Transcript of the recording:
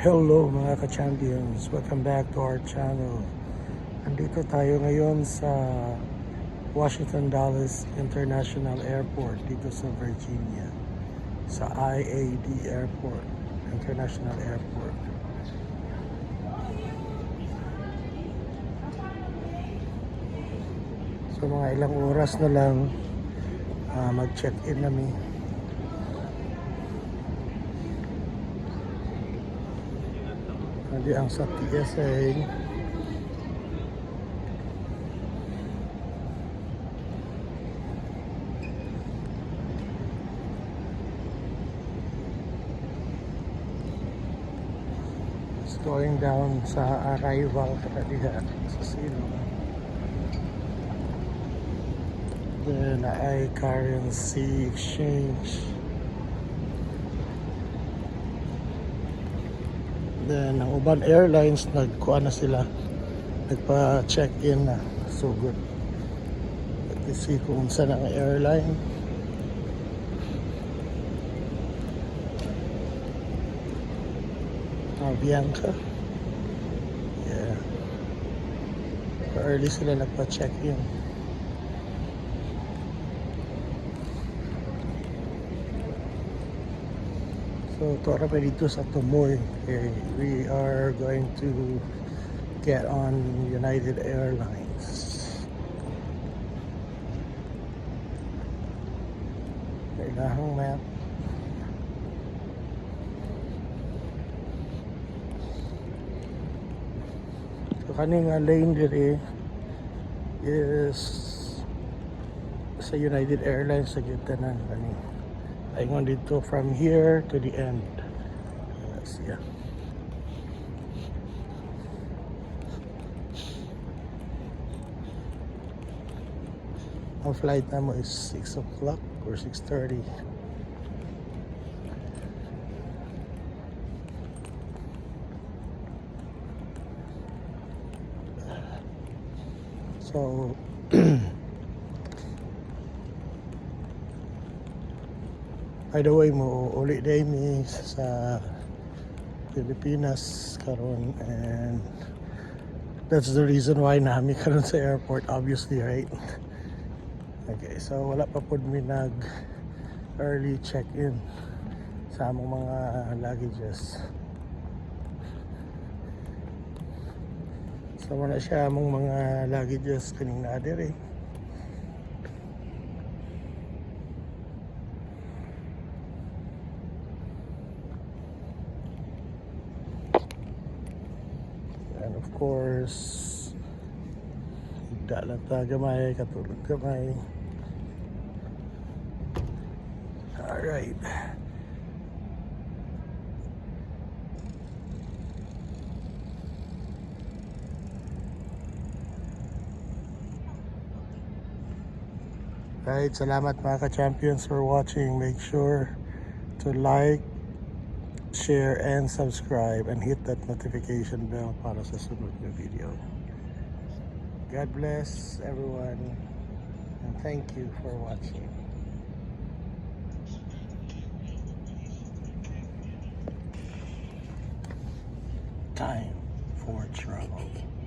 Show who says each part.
Speaker 1: Hello mga ka-champions! Welcome back to our channel. Andito tayo ngayon sa Washington Dulles International Airport dito sa Virginia. Sa IAD Airport, International Airport. So mga ilang oras na lang ah, mag-check-in nami. Hindi ang sa TSA. It's going down sa arrival kanila sa silo. Then ay currency exchange. Then, ang uban airlines, nagkuha na sila. Nagpa-check-in na. So good. Let's see kung saan ang airline. Ah, Bianca. Yeah. Early sila nagpa-check-in. So, ito pa dito sa Tumoy. Okay, we are going to get on United Airlines. Kailahang map. So, kaning nga lane diri is sa United Airlines sa gitanan kani. Ingon dito from here to the end. Let's flight mo is 6 o'clock or 6.30. So, By the way mo uli day mi sa Pilipinas karon and that's the reason why nami karon sa airport obviously right? Okay so wala pa pod mi nag early check-in sa among mga luggages. So wala siya among mga luggages kaning na diri And of course, higda lang ta gamay, katulog gamay. Alright. Right, salamat mga ka-champions for watching. Make sure to like, share and subscribe and hit that notification bell para sa sunod na video. God bless everyone and thank you for watching. Time for trouble.